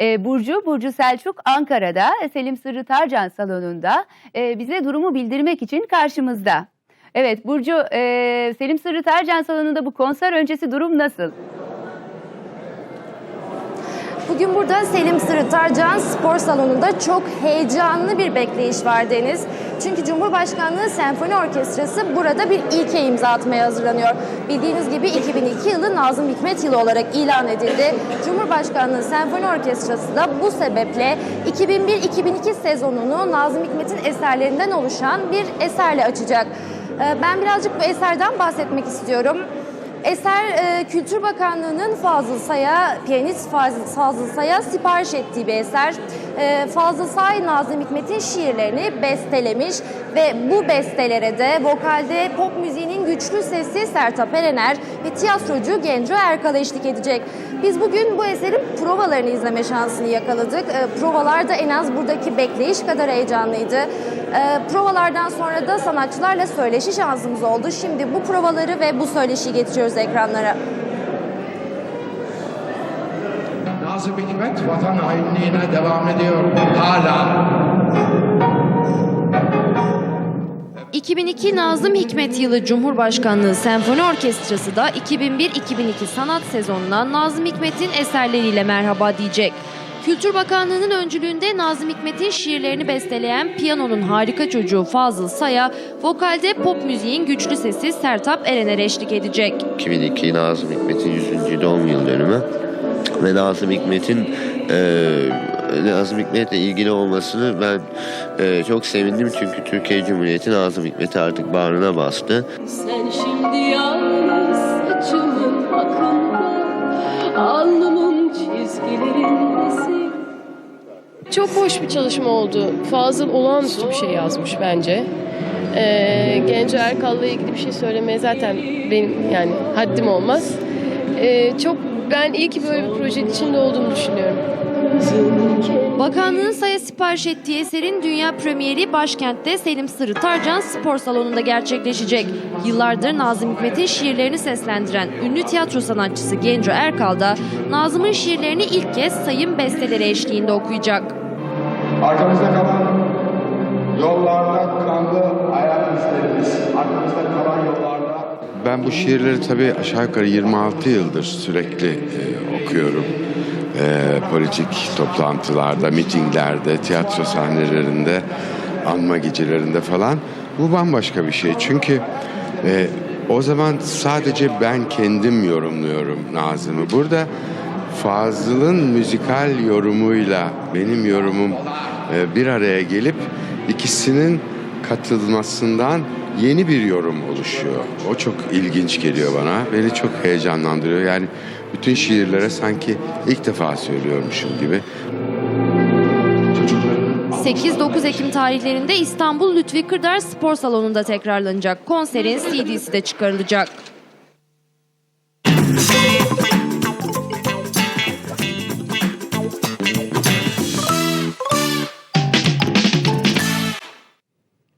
e, Burcu, Burcu Selçuk Ankara'da Selim Sırrı Tarcan salonunda e, bize durumu bildirmek için karşımızda. Evet Burcu, e, Selim Sırrı Tarcan salonunda bu konser öncesi durum nasıl? Bugün burada Selim Sırrı Tarcan Spor Salonu'nda çok heyecanlı bir bekleyiş var Deniz. Çünkü Cumhurbaşkanlığı Senfoni Orkestrası burada bir ilke imza atmaya hazırlanıyor. Bildiğiniz gibi 2002 yılı Nazım Hikmet yılı olarak ilan edildi. Cumhurbaşkanlığı Senfoni Orkestrası da bu sebeple 2001-2002 sezonunu Nazım Hikmet'in eserlerinden oluşan bir eserle açacak. Ee, Ben birazcık bu eserden bahsetmek istiyorum. Eser e, Kültür Bakanlığı'nın Fazıl Say'a, piyanist Fazıl, Say'a sipariş ettiği bir eser. E, Fazıl Say, Nazım Hikmet'in şiirlerini bestelemiş ve bu bestelere de vokalde pop müziğinin güçlü sesi Sertab Erener ve tiyatrocu Genco Erkal eşlik edecek. Biz bugün bu eserin provalarını izleme şansını yakaladık. E, provalar da en az buradaki bekleyiş kadar heyecanlıydı. E, provalardan sonra da sanatçılarla söyleşi şansımız oldu. Şimdi bu provaları ve bu söyleşiyi getiriyoruz ekranlara. Nazım Hikmet vatan hainliğine devam ediyor hala. 2002 Nazım Hikmet yılı Cumhurbaşkanlığı Senfoni Orkestrası da 2001-2002 sanat sezonuna Nazım Hikmet'in eserleriyle merhaba diyecek. Kültür Bakanlığı'nın öncülüğünde Nazım Hikmet'in şiirlerini besteleyen piyanonun harika çocuğu Fazıl Say'a, vokalde pop müziğin güçlü sesi Sertab Erener eşlik edecek. 2002 Nazım Hikmet'in 100. doğum yıl dönümü ve Nazım Hikmet'in e, Nazım Hikmet'le ilgili olmasını ben e, çok sevindim çünkü Türkiye Cumhuriyeti Nazım Hikmet'i artık bağrına bastı. Sen şimdi yalnız saçımın akında Alnımın çizgilerindesin Çok hoş bir çalışma oldu. Fazıl olağanüstü bir şey yazmış bence. Ee, Genco Erkal'la ilgili bir şey söylemeye zaten benim yani haddim olmaz. Ee, çok ben iyi ki böyle bir projenin içinde olduğumu düşünüyorum. Bakanlığın Say'a sipariş ettiği eserin dünya premieri başkentte Selim Sırrı Tarcan Spor Salonu'nda gerçekleşecek. Yıllardır Nazım Hikmet'in şiirlerini seslendiren ünlü tiyatro sanatçısı Genco Erkal da Nazım'ın şiirlerini ilk kez sayın besteleri eşliğinde okuyacak. Arkamızda kalan yollarda kanlı hayat izlerimiz. Arkamızda kalan yollarda Ben bu şiirleri tabii aşağı yukarı 26 yıldır sürekli e, okuyorum. E, politik toplantılarda, mitinglerde, tiyatro sahnelerinde, anma gecelerinde falan. Bu bambaşka bir şey. Çünkü e, o zaman sadece ben kendim yorumluyorum Nazım'ı. Burada Fazıl'ın müzikal yorumuyla benim yorumum bir araya gelip ikisinin katılmasından yeni bir yorum oluşuyor. O çok ilginç geliyor bana. Beni çok heyecanlandırıyor. Yani bütün şiirlere sanki ilk defa söylüyormuşum gibi. 8-9 Ekim tarihlerinde İstanbul Lütfi Kırdar Spor Salonu'nda tekrarlanacak. Konserin CD'si de çıkarılacak.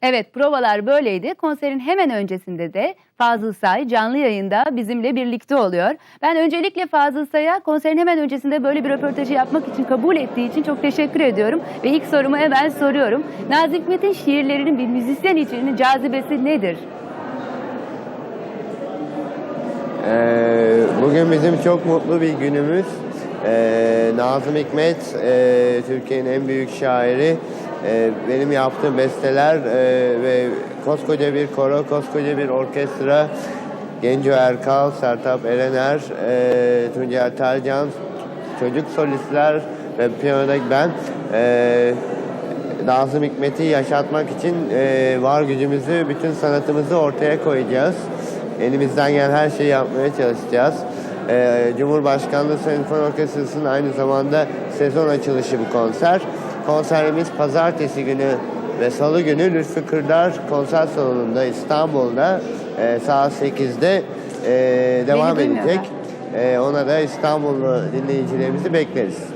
Evet provalar böyleydi. Konserin hemen öncesinde de Fazıl Say canlı yayında bizimle birlikte oluyor. Ben öncelikle Fazıl Say'a konserin hemen öncesinde böyle bir röportajı yapmak için kabul ettiği için çok teşekkür ediyorum. Ve ilk sorumu hemen soruyorum. Nazım Hikmet'in şiirlerinin bir müzisyen için cazibesi nedir? Ee, bugün bizim çok mutlu bir günümüz. Ee, Nazım Hikmet, e, Türkiye'nin en büyük şairi. Ee, benim yaptığım besteler e, ve koskoca bir koro, koskoca bir orkestra. Genco Erkal, Sertab Erener, e, Tuncel Tercan, çocuk solistler ve piyanodaki ben. E, Nazım Hikmet'i yaşatmak için e, var gücümüzü, bütün sanatımızı ortaya koyacağız. Elimizden gelen her şeyi yapmaya çalışacağız. E, Cumhurbaşkanlığı Senfoni Orkestrası'nın aynı zamanda sezon açılışı bu konser. Konserimiz pazartesi günü ve salı günü Lütfü Kırdar konser salonunda İstanbul'da e, saat 8'de e, devam duymuyorlar. edecek. E, ona da İstanbullu dinleyicilerimizi bekleriz.